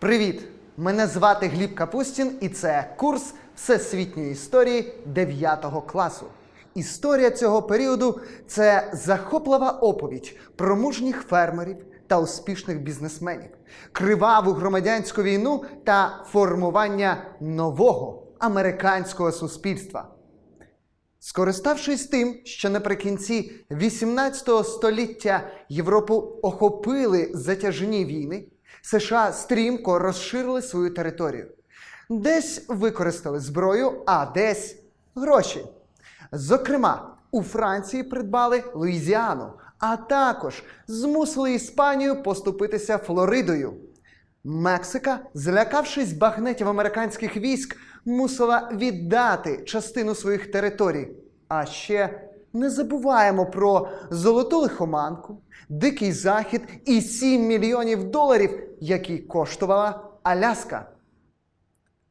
Привіт! Мене звати Гліб Капустін, і це курс всесвітньої історії 9 класу. Історія цього періоду це захоплива оповідь про мужніх фермерів та успішних бізнесменів, криваву громадянську війну та формування нового американського суспільства. Скориставшись тим, що наприкінці 18 століття Європу охопили затяжні війни, США стрімко розширили свою територію. Десь використали зброю, а десь гроші. Зокрема, у Франції придбали Луїзіану, а також змусили Іспанію поступитися Флоридою. Мексика, злякавшись багнетів американських військ, мусила віддати частину своїх територій. А ще не забуваємо про золоту лихоманку, дикий захід і 7 мільйонів доларів, які коштувала Аляска.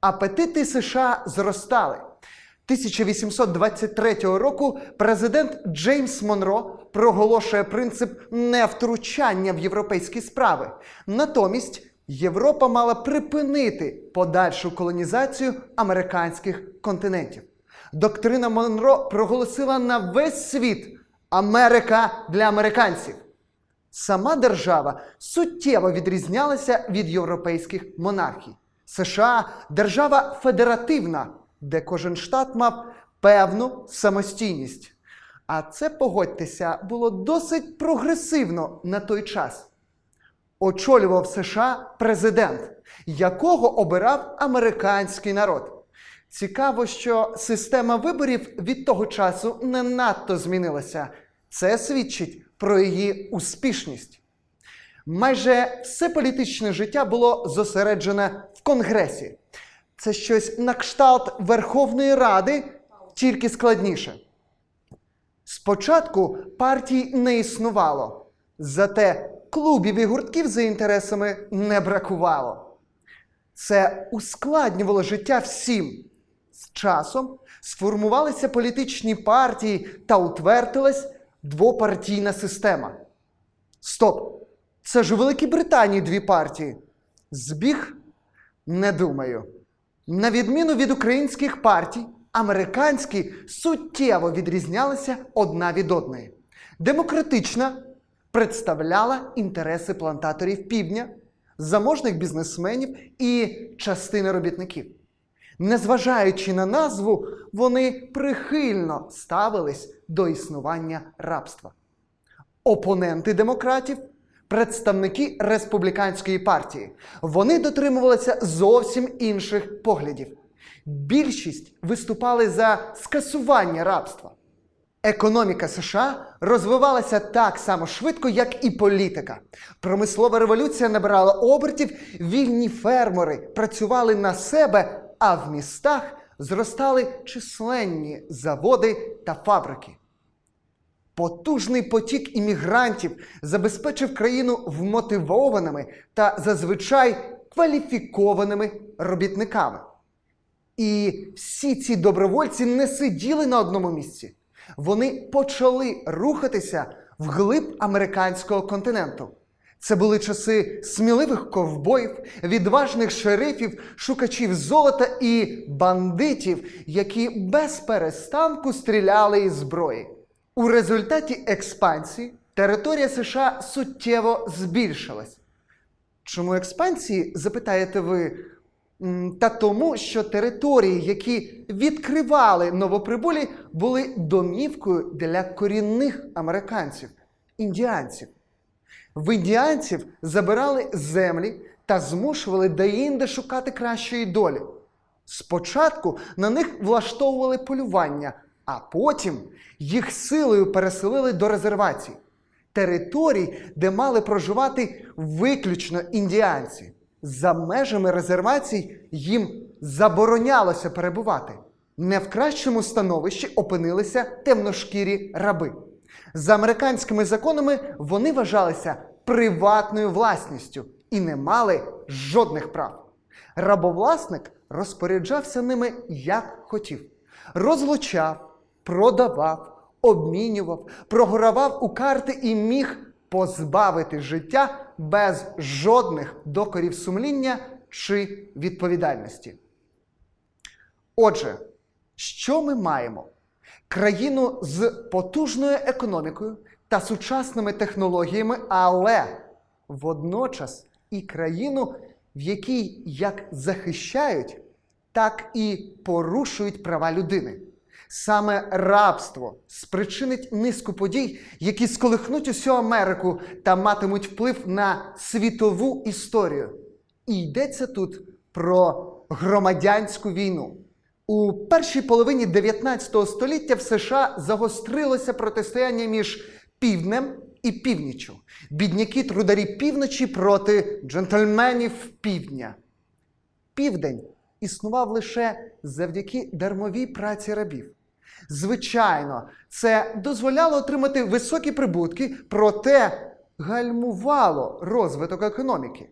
Апетити США зростали. 1823 року президент Джеймс Монро проголошує принцип невтручання в європейські справи. Натомість Європа мала припинити подальшу колонізацію американських континентів. Доктрина Монро проголосила на весь світ Америка для американців. Сама держава суттєво відрізнялася від європейських монархій. США держава федеративна, де кожен штат мав певну самостійність. А це, погодьтеся, було досить прогресивно на той час. Очолював США президент, якого обирав американський народ. Цікаво, що система виборів від того часу не надто змінилася. Це свідчить про її успішність. Майже все політичне життя було зосереджене в Конгресі. Це щось на кшталт Верховної Ради, тільки складніше. Спочатку партій не існувало, зате клубів і гуртків за інтересами не бракувало. Це ускладнювало життя всім. З часом сформувалися політичні партії та утвердилась двопартійна система. Стоп! Це ж у Великій Британії дві партії. Збіг? Не думаю. На відміну від українських партій, американські суттєво відрізнялися одна від одної. Демократична представляла інтереси плантаторів півдня, заможних бізнесменів і частини робітників. Незважаючи на назву, вони прихильно ставились до існування рабства. Опоненти демократів представники республіканської партії. Вони дотримувалися зовсім інших поглядів. Більшість виступали за скасування рабства. Економіка США розвивалася так само швидко, як і політика. Промислова революція набирала обертів, вільні фермери працювали на себе, а в містах зростали численні заводи та фабрики. Потужний потік іммігрантів забезпечив країну вмотивованими та зазвичай кваліфікованими робітниками. І всі ці добровольці не сиділи на одному місці. Вони почали рухатися вглиб американського континенту. Це були часи сміливих ковбоїв, відважних шерифів, шукачів золота і бандитів, які без перестанку стріляли із зброї. У результаті експансії територія США суттєво збільшилась. Чому експансії, запитаєте ви? Та тому, що території, які відкривали новоприбулі, були домівкою для корінних американців, індіанців. В індіанців забирали землі та змушували деінде шукати кращої долі. Спочатку на них влаштовували полювання, а потім їх силою переселили до резервацій територій, де мали проживати виключно індіанці. За межами резервацій їм заборонялося перебувати. Не в кращому становищі опинилися темношкірі раби. За американськими законами вони вважалися приватною власністю і не мали жодних прав. Рабовласник розпоряджався ними як хотів, розлучав, продавав, обмінював, програвав у карти і міг позбавити життя без жодних докорів сумління чи відповідальності. Отже, що ми маємо? Країну з потужною економікою та сучасними технологіями, але водночас і країну, в якій як захищають, так і порушують права людини. Саме рабство спричинить низку подій, які сколихнуть усю Америку та матимуть вплив на світову історію. І йдеться тут про громадянську війну. У першій половині 19 століття в США загострилося протистояння між півднем і північчю. Бідняки трударі півночі проти джентльменів півдня. Південь існував лише завдяки дармовій праці рабів. Звичайно, це дозволяло отримати високі прибутки, проте гальмувало розвиток економіки.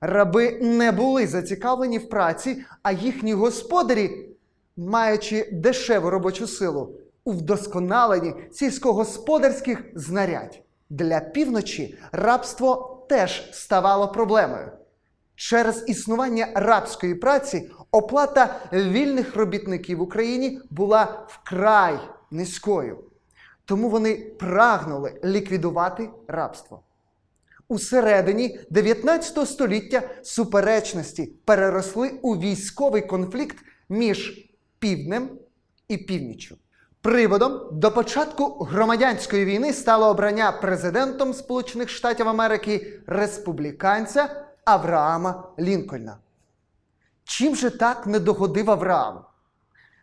Раби не були зацікавлені в праці, а їхні господарі, маючи дешеву робочу силу, у вдосконаленні сільськогосподарських знарядь. Для півночі рабство теж ставало проблемою. Через існування рабської праці оплата вільних робітників в Україні була вкрай низькою. Тому вони прагнули ліквідувати рабство. У середині 19 століття суперечності переросли у військовий конфлікт між півднем і північчю. Приводом до початку громадянської війни стало обрання президентом Сполучених Штатів Америки республіканця Авраама Лінкольна. Чим же так не догодив Авраам?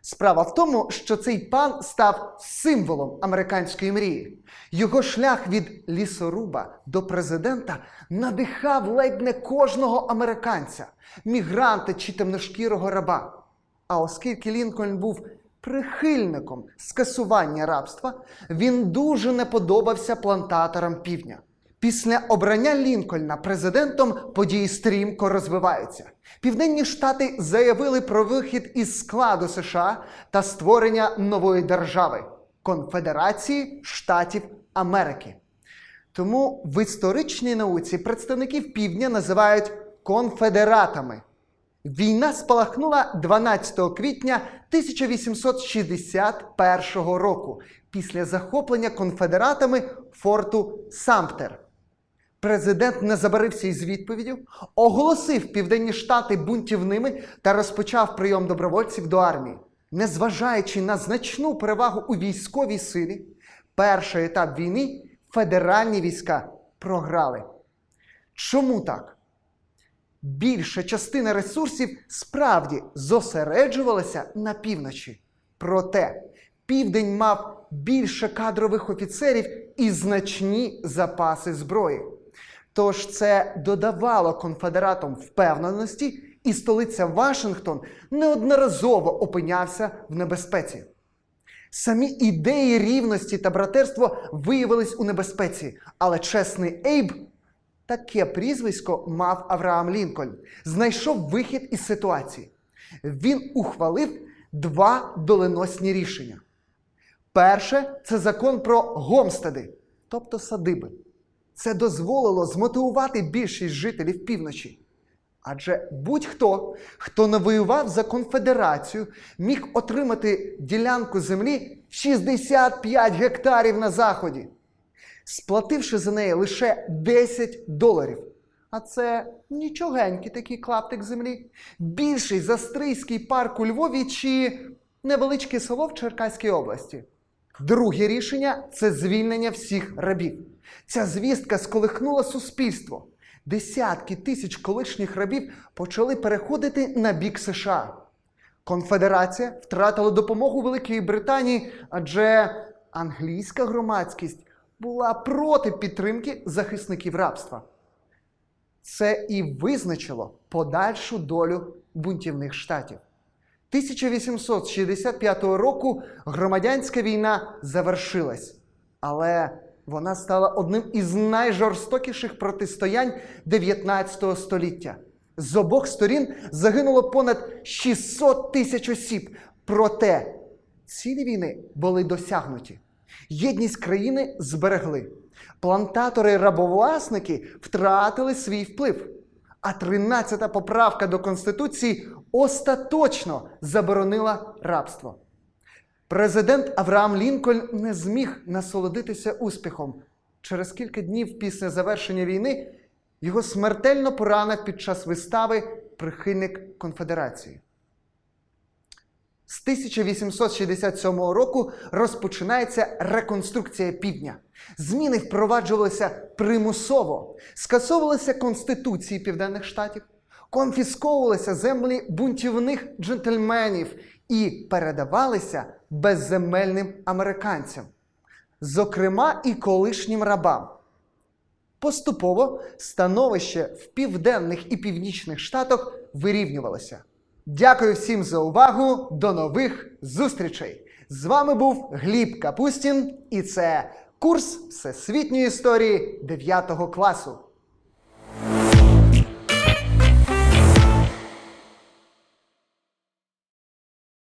Справа в тому, що цей пан став символом американської мрії. Його шлях від лісоруба до президента надихав ледь не кожного американця, мігранта чи темношкірого раба. А оскільки Лінкольн був прихильником скасування рабства, він дуже не подобався плантаторам півдня. Після обрання Лінкольна президентом події стрімко розвиваються. Південні штати заявили про вихід із складу США та створення нової держави Конфедерації Штатів Америки. Тому в історичній науці представників півдня називають конфедератами. Війна спалахнула 12 квітня 1861 року після захоплення конфедератами форту Самптер. Президент не забарився із відповіддю, оголосив Південні Штати бунтівними та розпочав прийом добровольців до армії. Незважаючи на значну перевагу у військовій силі, перший етап війни федеральні війська програли. Чому так? Більша частина ресурсів справді зосереджувалася на півночі. Проте південь мав більше кадрових офіцерів і значні запаси зброї. Тож це додавало конфедератам впевненості, і столиця Вашингтон неодноразово опинявся в небезпеці. Самі ідеї рівності та братерства виявились у небезпеці, але чесний Ейб, таке прізвисько мав Авраам Лінкольн, знайшов вихід із ситуації. Він ухвалив два доленосні рішення. Перше це закон про гомстеди, тобто садиби. Це дозволило змотивувати більшість жителів півночі. Адже будь-хто, хто не воював за конфедерацію, міг отримати ділянку землі 65 гектарів на заході, сплативши за неї лише 10 доларів. А це нічогенький такий клаптик землі. Більший за Стрийський парк у Львові чи невеличке село в Черкаській області. Друге рішення це звільнення всіх рабів. Ця звістка сколихнула суспільство. Десятки тисяч колишніх рабів почали переходити на бік США. Конфедерація втратила допомогу Великої Британії, адже англійська громадськість була проти підтримки захисників рабства. Це і визначило подальшу долю бунтівних штатів. 1865 року громадянська війна завершилась, але вона стала одним із найжорстокіших протистоянь 19 століття. З обох сторін загинуло понад 600 тисяч осіб. Проте цілі війни були досягнуті. Єдність країни зберегли. Плантатори-рабовласники втратили свій вплив. А 13-та поправка до Конституції остаточно заборонила рабство. Президент Авраам Лінкольн не зміг насолодитися успіхом. Через кілька днів після завершення війни його смертельно поранив під час вистави прихильник конфедерації. З 1867 року розпочинається реконструкція півдня. Зміни впроваджувалися примусово, скасовувалися конституції південних штатів, конфісковувалися землі бунтівних джентльменів і передавалися безземельним американцям, зокрема і колишнім рабам. Поступово становище в південних і північних штатах вирівнювалося. Дякую всім за увагу. До нових зустрічей! З вами був Гліб Капустін, і це курс всесвітньої історії 9 класу.